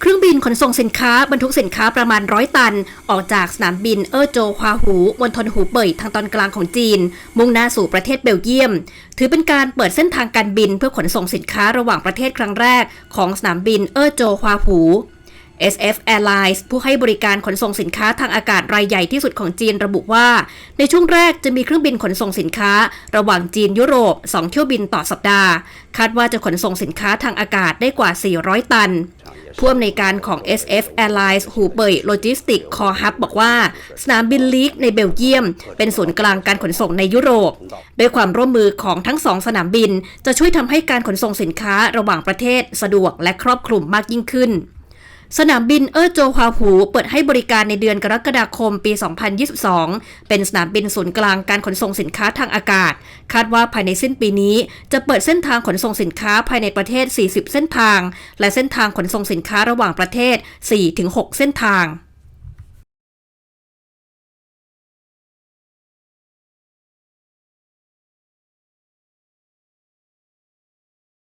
เครื่องบินขนส่งสินค้าบรรทุกสินค้าประมาณร้อยตัน ออกจากสนามบินเออโจควาหูมณฑลหูเป่ยทางตอนกลางของจีน มุ่งหน้าสู่ประเทศเบลเยียม ถือเป็นการเปิดเส้นทางการบินเพื่อขนส่งสินค้าระหว่างประเทศครั้งแรกของสนามบินเออโจควาหู SF Airlines ผู้ให้บริการขนส่งสินค้าทางอากาศรายใหญ่ที่สุดของจีนระบุว่า ในช่วงแรกจะมีเครื่องบินขนส่งสินค้า ระหว่างจีนยุโรป 2 เที่ยวบินต่อสัปดาห์ คาดว่าจะขนส่งสินค้าทางอากาศได้กว่า 400 ตัน ผู้อำนวยการของ SF Airlines หูเปยโลจิสติกคอฮับบอกว่า สนามบินลีกในเบลเยียม เป็นศูนย์กลางการขนส่งในยุโรป ด้วยความร่วมมือของทั้งสองสนามบิน จะช่วยทำให้การขนส่งสินค้าระหว่างประเทศสะดวกและครอบคลุมมากยิ่งขึ้น สนามบินเออโจฮวาหูเปิดให้บริการในเดือนกรกฎาคมปี 2022 เป็นสนามบินศูนย์กลางการขนส่งสินค้าทางอากาศ คาดว่าภายในสิ้นปีนี้จะเปิดเส้นทางขนส่งสินค้าภายในประเทศ 40 เส้นทาง และเส้นทางขนส่งสินค้าระหว่างประเทศ 4-6 เส้นทาง